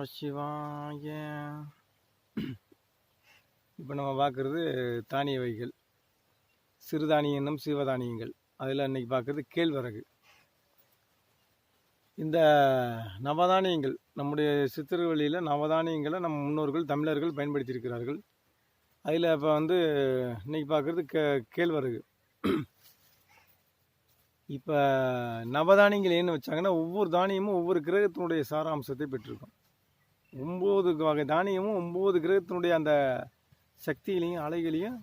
நம சிவாய இப்போ நம்ம பார்க்குறது தானிய வகைகள் சிறுதானியம் சிவதானியங்கள். அதில் இன்னைக்கு பார்க்குறது கேழ்வரகு. இந்த நவதானியங்கள் நம்முடைய சித்திரவழியில் நவதானியங்களை நம் முன்னோர்கள் தமிழர்கள் பயன்படுத்தியிருக்கிறார்கள். அதில் இப்போ வந்து இன்னைக்கு பார்க்குறது கே கேழ்வரகு. இப்போ நவதானியங்கள் என்ன வச்சாங்கன்னா ஒவ்வொரு தானியமும் ஒவ்வொரு கிரகத்தினுடைய சாராம்சத்தை பெற்றிருக்கும். ஒம்பது வகை தானியமும் ஒம்பது கிரகத்தினுடைய அந்த சக்திகளையும் அலைகளையும்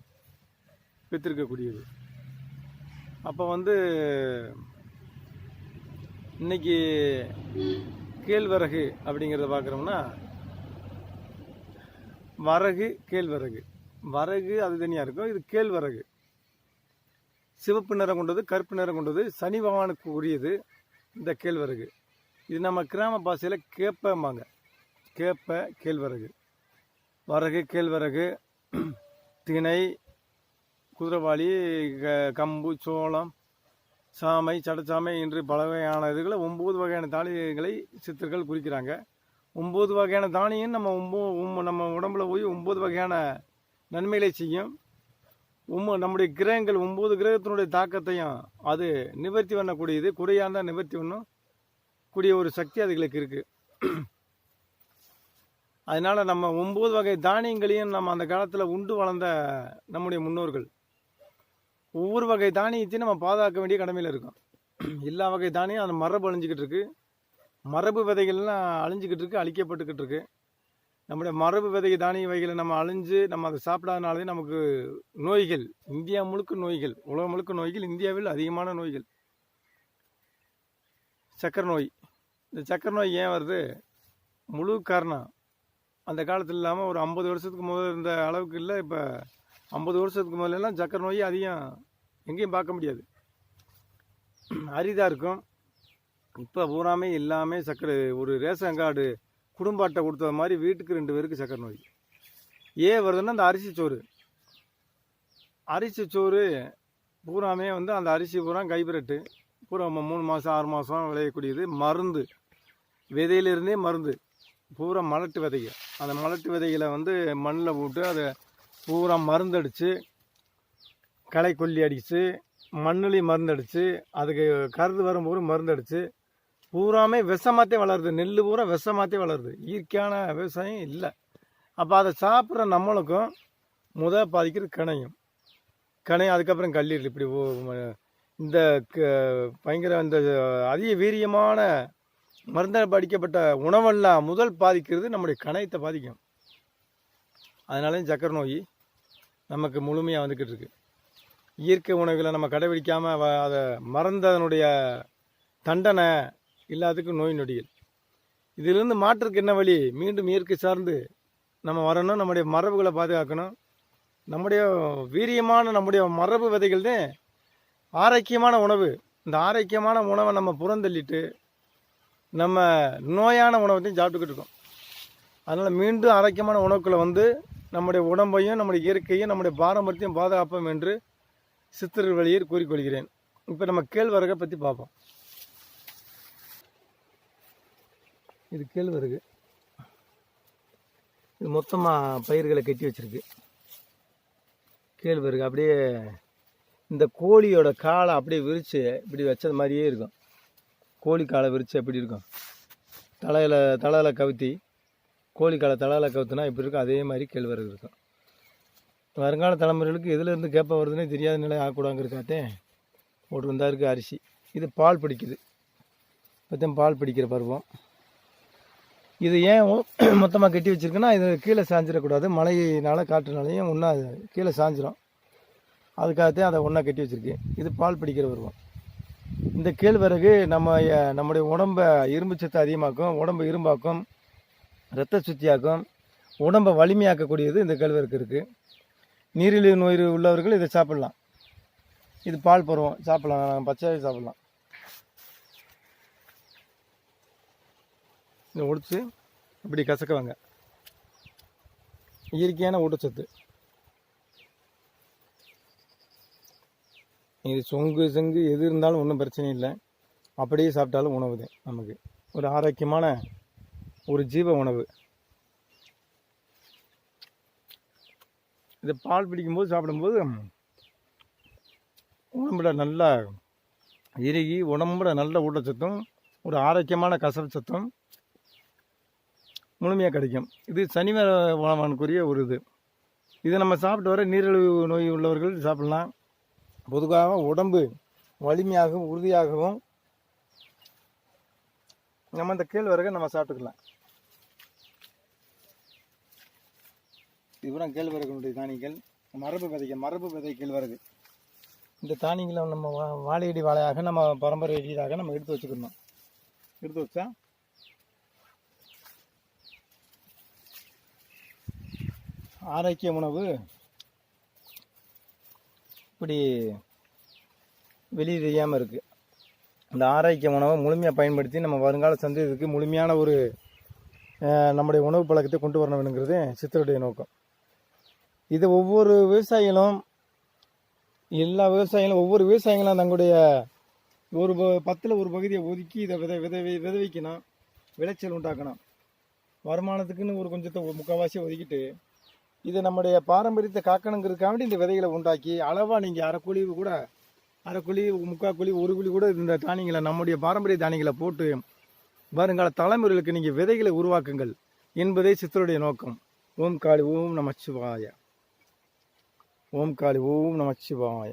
பெற்றிருக்கக்கூடியது. அப்போ வந்து இன்னைக்கு கேழ்வரகு அப்படிங்கிறத பார்க்குறோம்னா வரகு கேழ்வரகு. வரகு அது தனியாக இருக்கும் இது கேழ்வரகு. சிவப்பு நிறம் கொண்டது கருப்பு நிறம் கொண்டது சனி பகவானுக்கு உரியது இந்த கேழ்வரகு. இது நம்ம கிராம பாஷையில் கேப்பம்பாங்க. கேப்ப கேழ்வரகு. வரகு கேழ்வரகு திணை குதிரைவாளி க- கம்பு சோளம் சாமை சடச்சாமை என்று பல வகையான இதுகளை ஒம்பது வகையான தானியங்களை சித்தர்கள் குறிக்கிறாங்க. ஒம்பது வகையான தானியம் நம்ம ஒம்போ நம்ம உடம்புல போய் ஒம்பது வகையான நன்மைகளை செய்யும். உம்ம நம்முடைய கிரகங்கள் ஒம்பது கிரகத்தினுடைய தாக்கத்தையும் அது நிவர்த்தி பண்ணக்கூடியது குறையாக இருந்தால் நிவர்த்தி பண்ணும். கூடிய ஒரு சக்தி அதுகளுக்கு இருக்குது அதனால நம்ம ஒம்பது வகை தானியங்களையும் நம்ம அந்த காலத்தில் உண்டு வளர்ந்த நம்முடைய முன்னோர்கள். ஒவ்வொரு வகை தானியத்தையும் நம்ம பாதுகாக்க வேண்டிய கடமையில் இருக்கோம். எல்லா வகை தானியம் அந்த மரபு அழிஞ்சிக்கிட்டு இருக்கு. மரபு விதைகள்லாம் அழிஞ்சிக்கிட்டு இருக்கு அழிக்கப்பட்டுக்கிட்டு இருக்கு. நம்முடைய மரபு விதை தானிய வகைகளை நம்ம அழிஞ்சு நம்ம அதை சாப்பிடாதனாலே நமக்கு நோய்கள் இந்தியா முழுக்க நோய்கள் உலகம் முழுக்க நோய்கள் இந்தியாவில் அதிகமான நோய்கள். சக்கரை நோய். இந்த சக்கரை நோய் ஏன் வருது? முழு காரணம் அந்த காலத்தில் இல்லாமல் ஒரு ஐம்பது வருஷத்துக்கு முதல்ல இருந்த அளவுக்கு இல்லை. இப்போ ஐம்பது வருஷத்துக்கு முதல்லலாம் சக்கரை நோய் அதிகம் எங்கேயும் பார்க்க முடியாது. அரிதாக இருக்கும். இப்போ பூராமே எல்லாமே சக்கரை ஒரு ரேஷன் கார்டு குடும்ப அட்டை கொடுத்தது மாதிரி வீட்டுக்கு ரெண்டு பேருக்கு சக்கரை நோய். ஏன் வருதுன்னா அந்த அரிசி சோறு. அரிசி சோறு பூராமே வந்து அந்த அரிசி பூரா கைபிரட்டு. பூரா மூணு மாதம் ஆறு மாதம் விளையக்கூடியது. மருந்து. விதையிலிருந்தே மருந்து. பூரா மலட்டு விதைகள் அந்த மலட்டு விதைகளை வந்து மண்ணில் போட்டு அதை பூரா மருந்தடித்து களை கொல்லி அடித்து மண்ணுலேயும் மருந்தடித்து அதுக்கு கருது வரும்போது மருந்தடித்து பூராமே விஷமாத்தே வளருது. நெல் பூரா விஷமாத்தே வளருது. இயற்கையான விவசாயம் இல்லை. அப்போ அதை சாப்பிட்ற நம்மளுக்கும் முத பாதிக்கிறது கணையும் கிணையும் அதுக்கப்புறம் கல்லீரல். இப்படி இந்த க- பயங்கர இந்த அதிக வீரியமான மருந்தால் படிக்கப்பட்ட உணவெல்லாம் முதல் பாதிக்கிறது நம்முடைய கணையத்தை பாதிக்கும். அதனாலேயும் சக்கரை நோய் நமக்கு முழுமையாக வந்துக்கிட்டு இருக்குது இயற்கை உணவுகளை நம்ம கடைபிடிக்காமல் அதை மறந்ததனுடைய தண்டனை எல்லாத்துக்கும் நோய் நொடிகள். இதிலிருந்து மாற்றுக்கு என்ன வழி? மீண்டும் இயற்கை சார்ந்து நம்ம வரணும் நம்முடைய மரபுகளை பாதுகாக்கணும். நம்முடைய வீரியமான நம்முடைய மரபு விதைகள் தான் ஆரோக்கியமான உணவு. இந்த ஆரோக்கியமான உணவை நம்ம புறந்தள்ளிட்டு நம்ம நோயான உணவத்தையும் சாப்பிட்டுக்கிட்டு இருக்கோம். அதனால் மீண்டும் ஆரோக்கியமான உணவுக்களை வந்து நம்முடைய உடம்பையும் நம்முடைய இயற்கையும் நம்முடைய பாரம்பரியத்தையும் பாதுகாப்போம் என்று சித்தர்கள் வழியில் கூறிக்கொள்கிறேன். இப்போ நம்ம கேழ்வரகை பற்றி பார்ப்போம். இது கேழ்வரகு. இது மொத்தமாக பயிர்களை கட்டி வச்சிருக்கு. கேழ்வரகு அப்படியே இந்த கோழியோட காலை அப்படியே விரித்து இப்படி வச்சது மாதிரியே இருக்கும். கோழி காலை விரித்து எப்படி இருக்கும்? தலையில் தலையில் கவுத்தி கோழி காலை தலையில் கவுத்துனா இப்படி இருக்கும்? அதே மாதிரி கேழ்வரகு இருக்கும். வருங்கால தலைமுறைகளுக்கு எதுலேருந்து கேப்ப வருதுன்னே தெரியாத நிலை ஆகக்கூடாங்கிறக்காத்தே போட்டு வந்தா இருக்குது அரிசி. இது பால் பிடிக்குது. இப்போத்தான் பால் பிடிக்கிற பருவம். இது ஏன் மொத்தமாக கட்டி வச்சுருக்குன்னா இது கீழே சாஞ்சிடக்கூடாது. மழையினால் காற்றுனாலையும் ஒன்றா கீழே சாஞ்சிரும். அதுக்காகத்தான் அதை ஒன்றா கட்டி வச்சிருக்கு இது பால் பிடிக்கிற பருவம். இந்த கேழ்வரகு நம்ம நம்முடைய உடம்பை இரும்பு சத்து அதிகமாக்கும் உடம்பு இரும்பாக்கும் இரத்த சுத்தியாக்கும் உடம்பை வலிமையாக்கக்கூடியது இந்த கேழ்வரகு இருக்குது நீரிழிவு நோய் உள்ளவர்கள் இதை சாப்பிடலாம். இது பால் பருவம் சாப்பிடலாம். பச்சையாகவே சாப்பிடலாம். இதை உடைச்சு இப்படி கசக்குவாங்க. இயற்கையான ஊட்டச்சத்து. இது சொங்கு செங்கு எது இருந்தாலும் ஒன்றும் பிரச்சனை இல்லை. அப்படியே சாப்பிட்டாலும் உணவு தான் நமக்கு. ஒரு ஆரோக்கியமான ஒரு ஜீவ உணவு. இது பால் பிடிக்கும்போது சாப்பிடும்போது உடம்புல நல்லா இறுகி உடம்புல நல்ல ஊட்டச்சத்தும் ஒரு ஆரோக்கியமான கசவு சத்தம் முழுமையாக கிடைக்கும். இது சனிவார உணவானுக்குரிய ஒரு இது. இதை நம்ம சாப்பிட்டு வர நீரிழிவு நோய் உள்ளவர்கள் சாப்பிட்லாம். பொதுவாக உடம்பு வலிமையாகவும் உறுதியாகவும் நம்ம இந்த கேழ்வரகை நம்ம சாப்பிட்டுக்கலாம். இதுதான் கேழ்வரகனுடைய தானியங்கள். மரபு விதைக்க மரபு விதை கேழ்வரகு. இந்த தானியங்களை நம்ம வா- வாழையடி வாழையாக நம்ம பரம்பரை ரீதியாக நம்ம எடுத்து வச்சுக்கணும். எடுத்து வச்சா? ஆரோக்கிய உணவு இப்படி வெளியே தெரியாமல் இருக்குது இந்த ஆரோக்கிய உணவை முழுமையாக பயன்படுத்தி நம்ம வருங்கால சந்ததிக்கு முழுமையான ஒரு நம்முடைய உணவு பழக்கத்தை கொண்டு வரணுங்கிறது சித்தருடைய நோக்கம். இது ஒவ்வொரு விவசாயிகளும் எல்லா விவசாயிகளும் ஒவ்வொரு விவசாயிகளும் தங்களுடைய ஒரு ப- ஒரு பகுதியை ஒதுக்கி இதை விதை விதை விதவிக்கணும் விளைச்சல் உண்டாக்கணும். வருமானத்துக்குன்னு ஒரு கொஞ்சத்தை ஒரு ஒதுக்கிட்டு இது நம்முடைய பாரம்பரியத்தை காக்கணுங்கிறதுக்காண்டி இந்த விதைகளை உண்டாக்கி அளவாக நீங்கள் அரை குழி கூட அரை குழி முக்கால் குழி ஒரு குழி கூட இந்த தானியங்களை நம்முடைய பாரம்பரிய தானியங்களை போட்டு வருங்கால தலைமுறைகளுக்கு நீங்கள் விதைகளை உருவாக்குங்கள் என்பதே சித்தருடைய நோக்கம். ஓம் காளி ஓம் நமச்சிவாய. ஓம் காளி ஓம் நமச்சிவாய.